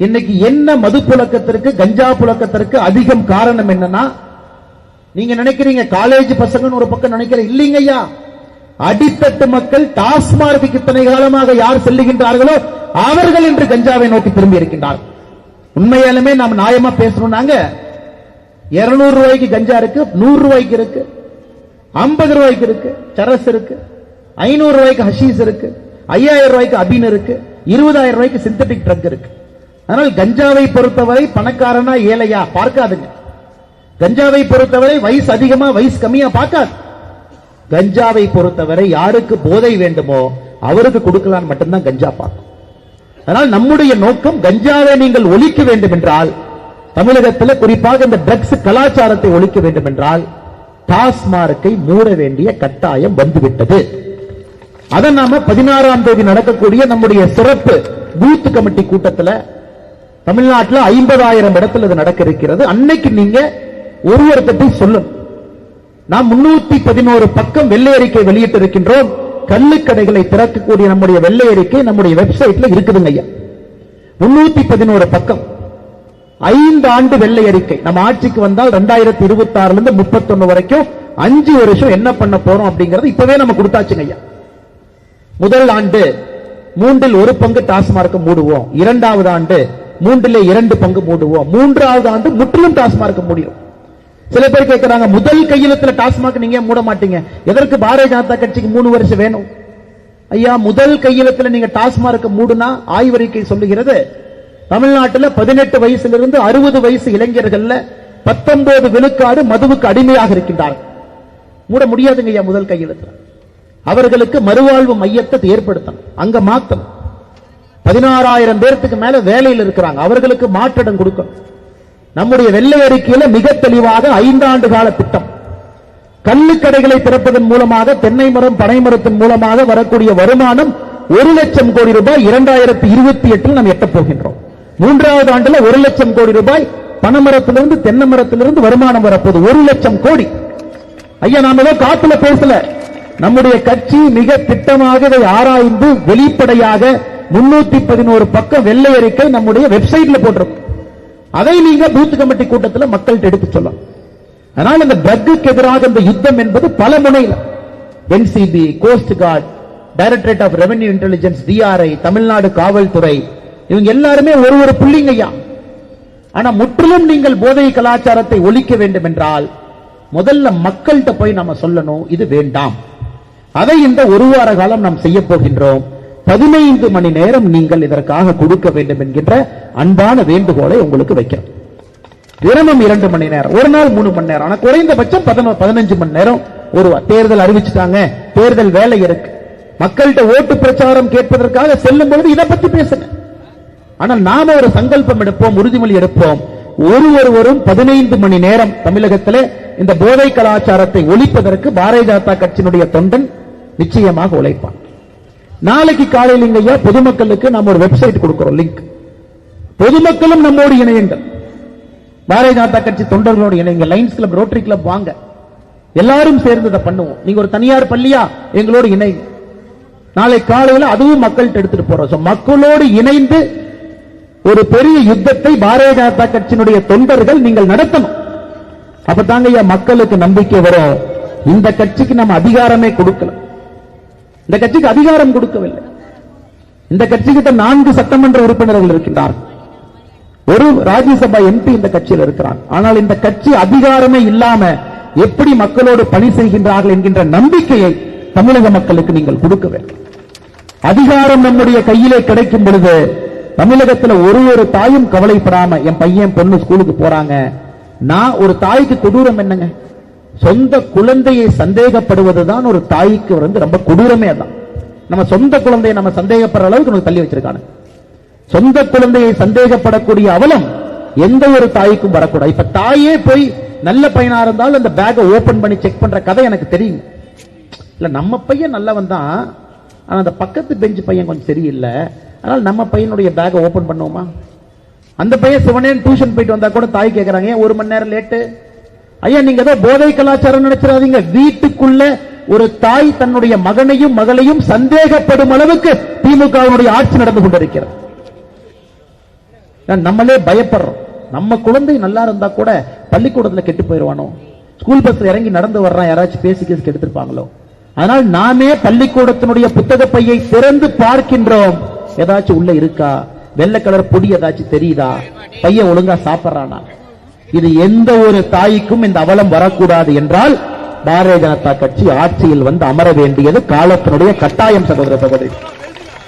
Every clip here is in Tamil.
இன்னைக்கு என்ன மது புழக்கத்திற்கு கஞ்சா புழக்கத்திற்கு அதிகம் காரணம் என்னன்னா நீங்க நினைக்கிறீங்க காலேஜ் பசங்கன்னு ஒரு பக்கம் நினைக்கிற இல்லைங்கய்யா அடித்தட்டு மக்கள் டாஸ்மார்க்கு இத்தனை காலமாக யார் செல்லுகின்றார்களோ அவர்கள் இன்று கஞ்சாவை நோக்கி திரும்பி இருக்கின்றார் உண்மையாலுமே நாம் நியாயமா பேசணும்னாங்க இருநூறு ரூபாய்க்கு கஞ்சா இருக்கு நூறு ரூபாய்க்கு இருக்கு ஐம்பது ரூபாய்க்கு இருக்கு சரஸ் இருக்கு ஐநூறு ரூபாய்க்கு ஹஷீஸ் இருக்கு ஐயாயிரம் ரூபாய்க்கு அபின் இருக்கு இருபதாயிரம் ரூபாய்க்கு சிந்தட்டிக் ட்ரக் இருக்கு. அதனால் கஞ்சாவை பொறுத்தவரை பணக்காரனா ஏழையா? பார்க்காதுங்க. கஞ்சாவை பொறுத்தவரை வயசு அதிகமா வயசு கம்மியா பார்க்காது. கஞ்சாவை பொறுத்தவரை யாருக்கு போதை வேண்டுமோ அவருக்கு கொடுக்கலாம் மட்டும்தான் கஞ்சா பார்க்கும். அதனால் நம்முடைய நோக்கம் கஞ்சாவை நீங்கள் ஒழிக்க வேண்டும் என்றால் தமிழகத்தில் குறிப்பாக இந்த ட்ரக்ஸ் கலாச்சாரத்தை ஒழிக்க வேண்டும் என்றால் டாஸ்மார்க்கை மூட வேண்டிய கட்டாயம் வந்துவிட்டது. அதை நாம பதினாறாம் தேதி நடக்கக்கூடிய நம்முடைய சிறப்பு பூத் கமிட்டி கூட்டத்தில் தமிழ்நாட்டில் ஐம்பதாயிரம் இடத்துல இது நடக்க இருக்கிறது அன்னைக்கு நீங்க ஒருவர்கிட்ட பற்றி சொல்லணும் நாம் முன்னூத்தி பதினோரு பக்கம் வெள்ளை அறிக்கை வெளியிட்டு இருக்கின்றோம் கள்ளுக்கடைகளை திறக்கக்கூடிய நம்முடைய வெள்ளை அறிக்கை நம்முடைய வெப்சைட்ல இருக்குதுங்க ஐயா. முன்னூத்தி பதினோரு பக்கம். ஐந்து ஆண்டு வெள்ளை அறிக்கை. நம்ம ஆட்சிக்கு வந்தால் ரெண்டாயிரத்தி இருபத்தி ஆறுல இருந்து முப்பத்தொன்னு வரைக்கும் அஞ்சு வருஷம் என்ன பண்ண போறோம் அப்படிங்கறது இப்பவே நம்ம கொடுத்தாச்சுங்க ஐயா. முதல் ஆண்டு மூன்றில் ஒரு பங்கு டாஸ்மார்க் மூடுவோம். இரண்டாவது ஆண்டு மூன்றில் இரண்டு பங்கு மூடுவோம் மூன்றாவது ஆண்டு முற்றிலும் டாஸ்மார்க் முடியும். சில பேர் கேட்கிறாங்க முதல் கையெழுத்துல டாஸ்மாக் நீங்க மூட மாட்டீங்க? எதற்கு பாரதிய ஜனதா கட்சிக்கு மூணு வருஷம் வேணும்? ஐயா முதல் கையெழுத்துல நீங்க டாஸ்மார்க் மூடுனா ஆய்வறிக்கை சொல்லுகிறது தமிழ்நாட்டுல பதினெட்டு வயசிலிருந்து அறுபது வயசு இளைஞர்கள்ல பத்தொன்பது விழுக்காடு மதுவுக்கு அடிமையாக இருக்கின்றார்கள். மூட முடியாதுங்க ஐயா முதல் கையெழுத்துல. அவர்களுக்கு மறுவாழ்வு மையத்தை ஏற்படுத்தணும். அங்க மாத்தணும். பதினாறாயிரம் பேர்த்துக்கு மேல வேலையில் இருக்கிறாங்க. அவர்களுக்கு மாற்றிடம் கொடுக்கணும். நம்முடைய வெள்ளை அறிக்கையில மிக தெளிவாக ஐந்தாண்டு கால திட்டம். கள்ளுக்கடைகளை திறப்பதன் மூலமாக தென்னை மரம் பனை மரத்தின் மூலமாக வரக்கூடிய வருமானம் ஒரு லட்சம் கோடி ரூபாய் இரண்டாயிரத்தி இருபத்தி எட்டில் நாம் எட்டப் போகின்றோம். மூன்றாவது ஆண்டுல ஒரு லட்சம் கோடி ரூபாய் பனமரத்திலிருந்து தென்னை மரத்திலிருந்து வருமானம் வரப்போகுது ஒரு லட்சம் கோடி. ஐயா நாம ஏதோ காத்துல பேசல. நம்முடைய கட்சி மிக திட்டமாக இதை ஆராய்ந்து வெளிப்படையாக முன்னூத்தி பதினோரு பக்கம் வெள்ளை அறிக்கை நம்முடைய வெப்சைட்ல போட்டிருக்கும். அதை நீங்க பூத் கமிட்டி கூட்டத்தில் மக்கள்கிட்ட எடுத்து சொல்லலாம். அதனால் இந்த ட்ரக்குக்கு எதிராக இந்த யுத்தம் என்பது பல முனையில். NCB coast guard directorate of revenue intelligence DRI Tamil Nadu காவல்துறை இவங்க எல்லாருமே ஒரு ஒரு புள்ளிங்கய்யா ஆனா முற்றிலும் நீங்கள் போதை கலாச்சாரத்தை ஒழிக்க வேண்டும் என்றால் முதல்ல மக்கள்கிட்ட போய் நம்ம சொல்லணும் இது வேண்டாம். அதை இந்த ஒரு வார காலம் நாம் செய்ய போகின்றோம். பதினைந்து மணி நேரம் நீங்கள் இதற்காக கொடுக்க வேண்டும் என்கின்ற அன்பான வேண்டுகோளை உங்களுக்கு வைக்கிறோம். தினமும் இரண்டு மணி நேரம் ஒரு நாள் மூணு மணி நேரம். ஆனா குறைந்தபட்சம் பதினோ- பதினஞ்சு மணி நேரம் ஒரு தேர்தல் அறிவிச்சுட்டாங்க தேர்தல் வேலை இருக்கு. மக்கள்கிட்ட ஓட்டு பிரச்சாரம் கேட்பதற்காக செல்லும் பொழுது இதை பத்தி பேசுங்க. ஆனால் நாம ஒரு சங்கல்பம் எடுப்போம் உறுதிமொழி எடுப்போம். ஒரு ஒருவரும் பதினைந்து மணி நேரம் தமிழகத்திலே இந்த போதை கலாச்சாரத்தை ஒழிப்பதற்கு பாரதிய ஜனதா கட்சியினுடைய தொண்டன் நிச்சயமாக உழைப்பான். நாளைக்கு காலையில் இங்கய்யா பொதுமக்களுக்கு நம்ம ஒரு வெப்சைட் கொடுக்கிறோம் லிங்க் பொதுமக்களும் நம்மோடு இணையுங்கள். பாரதிய ஜனதா கட்சி தொண்டர்களோடு இணைங்க லைன்ஸ் கிளப் ரோட்டரி கிளப் வாங்க. எல்லாரும் சேர்ந்து இதை பண்ணுவோம். நீங்க ஒரு தனியார் பள்ளியா எங்களோடு இணைங்க நாளை காலையில அதுவும் மக்கள்கிட்ட எடுத்துட்டு போறோம். மக்களோடு இணைந்து ஒரு பெரிய யுத்தத்தை பாரதிய ஜனதா கட்சியினுடைய தொண்டர்கள் நீங்கள் நடத்தணும். அப்பதாங்க ஐயா மக்களுக்கு நம்பிக்கை வரும். இந்த கட்சிக்கு நம்ம அதிகாரமே கொடுக்கலாம் இந்த கட்சிக்கு அதிகாரம் கொடுக்கவில்லை. இந்த கட்சிக்கிட்ட நான்கு சட்டமன்ற உறுப்பினர்கள் இருக்கின்றார் ஒரு ராஜ்யசபா எம்பி இந்த கட்சியில் இருக்கிறான் ஆனால் இந்த கட்சி அதிகாரமே இல்லாம எப்படி மக்களோடு பணி செய்கின்றார்கள் என்கின்ற நம்பிக்கையை தமிழக மக்களுக்கு நீங்கள் கொடுக்க வேண்டும். அதிகாரம் நம்முடைய கையிலே கிடைக்கும் பொழுது தமிழகத்துல ஒரு ஒரு தாயும் கவலைப்படாம என் பையன் பொண்ணு ஸ்கூலுக்கு போறாங்க. நான் ஒரு தாய்க்கு கொடூரம் என்னங்க? சொந்த குழந்தையை சந்தேகப்படுவதுதான் ஒரு தாய்க்கு வந்து ரொம்ப கொடூரமே தான் நம்ம சொந்த குழந்தையை நம்ம சந்தேகப்படுற அளவுக்கு நமக்கு தள்ளி வச்சிருக்காங்க. சொந்த குழந்தையை சந்தேகப்படக்கூடிய அவலம் எந்த ஒரு தாய்க்கும் வரக்கூடாது. இப்ப தாயே போய் நல்ல பையனா இருந்தாலும் அந்த பேக்கை ஓபன் பண்ணி செக் பண்ற கதை எனக்கு தெரியும். இல்ல நம்ம பையன் நல்லவன் தான். ஆனா அந்த பக்கத்து பெஞ்ச் பையன் கொஞ்சம் சரியில்லை. அதனால நம்ம பையனுடைய பேக்கை ஓபன் பண்ணுவோமா? அந்த பையன் சிவனே டியூஷன் போயிட்டு வந்தா கூட தாய் கேட்கறாங்க ஒரு மணி நேரம் லேட்டு ஐயா நீங்க ஏதோ போதை கலாச்சாரம் நினைச்சிடாதீங்க. வீட்டுக்குள்ள ஒரு தாய் தன்னுடைய மகனையும் மகளையும் சந்தேகப்படும் அளவுக்கு திமுகவினுடைய ஆட்சி நடந்து கொண்டிருக்கிறது. நம்மளே பயப்படுறோம். நம்ம குழந்தை நல்லா இருந்தா கூட பள்ளிக்கூடத்துல கெட்டு போயிடுவானோ ஸ்கூல் பஸ்ல இறங்கி நடந்து வர்றான் யாராச்சும் பேசி கேஸ் கெடுத்திருப்பாங்களோ? அதனால் நாமே பள்ளிக்கூடத்தினுடைய புத்தக பையை திறந்து பார்க்கின்றோம். ஏதாச்சும் உள்ள இருக்கா? வெள்ளை கலர் பொடி ஏதாச்சும் தெரியுதா? பையன் ஒழுங்கா சாப்பிடுறானா? இது எந்த ஒரு தாய்க்கும் இந்த அவலம் வரக்கூடாது என்றால் பாரதிய ஜனதா கட்சி ஆட்சியில் வந்து அமர வேண்டியது காலத்தினுடைய கட்டாயம் சகோதர சகோதரி.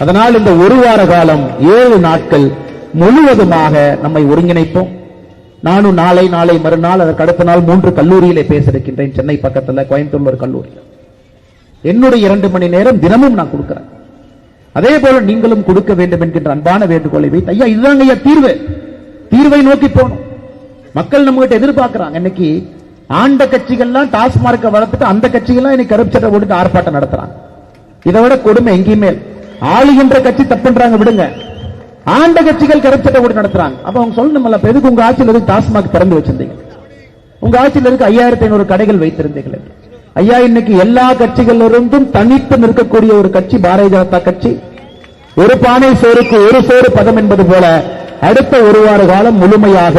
அதனால் இந்த ஒரு வார காலம் ஏழு நாட்கள் முழுவதுமாக நம்மை ஒருங்கிணைப்போம். நானும் நாளை நாளை மறுநாள் அதற்கு அடுத்த நாள் மூன்று கல்லூரியிலே பேசிருக்கின்றேன் சென்னை பக்கத்துல கோயம்புத்தூர்ல ஒரு கல்லூரி என்னுடைய இரண்டு மணி நேரம் தினமும் நான் கொடுக்கிறேன். அதே போல நீங்களும் கொடுக்க வேண்டும் என்கின்ற அன்பான வேண்டுகோளை வைத்து ஐயா இதுதான் ஐயா தீர்வு. தீர்வை நோக்கி போகணும். மக்கள் நம்ம கிட்ட எதிர்பார்க்கிறாங்க. இன்னைக்கு ஆண்ட கட்சிகள்லாம் டாஸ்மார்க்க வளர்த்துட்டு அந்த கட்சிகள்லாம் இன்னைக்கு கருப்பு சட்டை ஆர்ப்பாட்டம் நடத்துறாங்க. இதை விட கொடுமை எங்கேயுமே ஆளுகின்ற கட்சி தப்புன்றாங்க விடுங்க. ஆண்ட கட்சிகள் கருப்பு சட்டை போட்டு நடத்துறாங்க. அப்ப அவங்க சொல்லணும்ல எதுக்கு உங்க ஆட்சியில் எதுக்கு டாஸ்மாக் திறந்து வச்சிருந்தீங்க? உங்க ஆட்சியில் இருக்கு ஐயாயிரத்தி ஐநூறு கடைகள் வைத்திருந்தீங்களே? ஐயா இன்னைக்கு எல்லா கட்சிகளிலிருந்தும் தனித்து நிற்கக்கூடிய ஒரு கட்சி பாரதிய ஜனதா கட்சி. ஒரு பானை சோறுக்கு ஒரு சோறு பதம் என்பது போல அடுத்த ஒரு வார காலம் முழுமையாக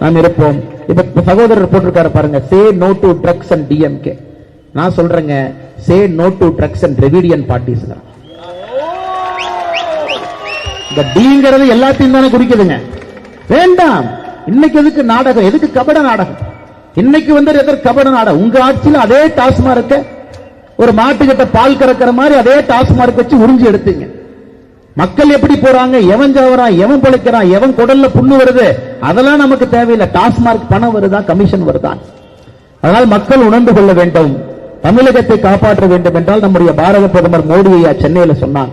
நாம் இருப்போம். இப்ப சகோதரர் போட்டிருக்காரு பாருங்க say no to drugs and DMK நான் சொல்றேங்க say no to drugs and Dravidian parties இந்த டிங்கிறது எல்லாத்தையும் தானே குறிக்குதுங்க. வேண்டாம். இன்னைக்கு எதுக்கு நாடகம்? எதுக்கு கபட நாடகம்? இன்னைக்கு வந்து எதற்கு கபட நாடகம்? உங்க ஆட்சியில் அதே டாஸ்மார்க்க ஒரு மாட்டுக்கிட்ட பால் கறக்கிற மாதிரி அதே டாஸ்மார்க் வச்சு உறிஞ்சி எடுத்தீங்க. மக்கள் எப்படி போறாங்க? எவன் ஜாவறான் எவன் பிழைக்கிறான்? எவன் குடல்ல புண்ணு வருது? அதெல்லாம் நமக்கு தேவையில்லை. டாஸ்மார்க் பணம் வருதா? கமிஷன் வருதா? அதனால் மக்கள் உணர்ந்து கொள்ள வேண்டும். தமிழகத்தை காப்பாற்ற வேண்டும் என்றால் நம்முடைய பாரத பிரதமர் மோடி ஐயா சென்னையில சொன்னான்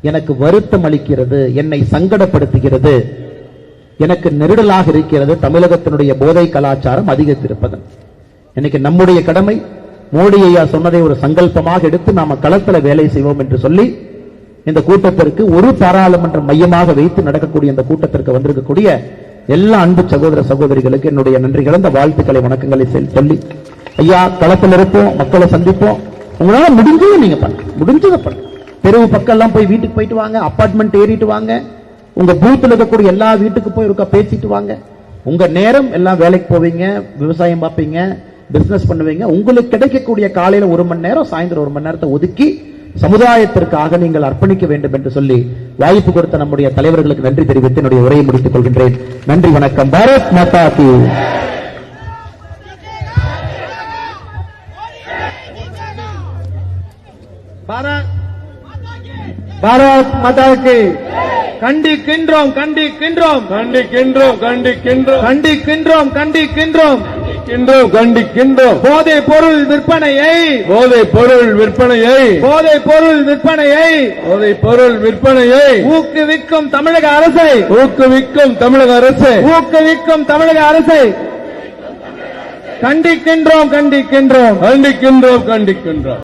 எனக்கு வருத்தம் அளிக்கிறது. என்னை சங்கடப்படுத்துகிறது. எனக்கு நெருடலாக இருக்கிறது. தமிழகத்தினுடைய போதை கலாச்சாரம் அதிகரித்திருப்பதன் இன்னைக்கு நம்முடைய கடமை மோடி ஐயா சொன்னதை ஒரு சங்கல்பமாக எடுத்து நாம களத்துல வேலை செய்வோம் என்று சொல்லி இந்த கூட்டத்திற்கு ஒரு பாராளுமன்ற மையமாக வைத்து நடக்கக்கூடிய இந்த கூட்டத்திற்கு வந்திருக்கக்கூடிய எல்லா அன்பு சகோதர சகோதரிகளுக்கு என்னுடைய நன்றி கலந்த வாழ்த்துக்களை வணக்கங்களை சொல்லி ஐயா களத்தில் இருப்போம் மக்களை சந்திப்போம். உங்களால முடிஞ்சதை நீங்க பண்ணுங்க. முடிஞ்சதை பண்ணுங்க. தெருவு பக்கம் எல்லாம் போய் வீட்டுக்கு போயிட்டு வாங்க அப்பார்ட்மெண்ட் ஏறிட்டு வாங்க. உங்க பூத்தில் இருக்கக்கூடிய எல்லா வீட்டுக்கு போய் இருக்க பேசிட்டு வாங்க. உங்க நேரம் எல்லாம் வேலைக்கு போவீங்க விவசாயம் பார்ப்பீங்க பிசினஸ் பண்ணுவீங்க. உங்களுக்கு கிடைக்கக்கூடிய காலையில ஒரு மணி நேரம் சாயந்தரம் ஒரு மணி நேரத்தை ஒதுக்கி சமுதாயத்திற்காக நீங்கள் அர்ப்பணிக்க வேண்டும் என்று சொல்லி வாய்ப்பு கொடுத்த நம்முடைய தலைவர்களுக்கு நன்றி தெரிவித்து என்னுடைய உரையை முடித்துக் கொள்கின்றேன். நன்றி வணக்கம். பாரத் மாதா கி பாரத் பாரத் மாதாவுக்கு கண்டிக்கின்றோம் கண்டிக்கின்றோம். கண்டிக்கின்றோம் கண்டிக்கின்றோம். கண்டிக்கின்றோம் கண்டிக்கின்றோம். கண்டிக்கின்றோம் கண்டிக்கின்றோம். போதை பொருள் விற்பனையை போதை பொருள் விற்பனையை போதை பொருள் விற்பனையை போதை பொருள் விற்பனையை ஊக்குவிக்கும் தமிழக அரசை ஊக்குவிக்கும் தமிழக அரசு ஊக்குவிக்கும் தமிழக அரசை கண்டிக்கின்றோம் கண்டிக்கின்றோம். கண்டிக்கின்றோம் கண்டிக்கின்றோம்.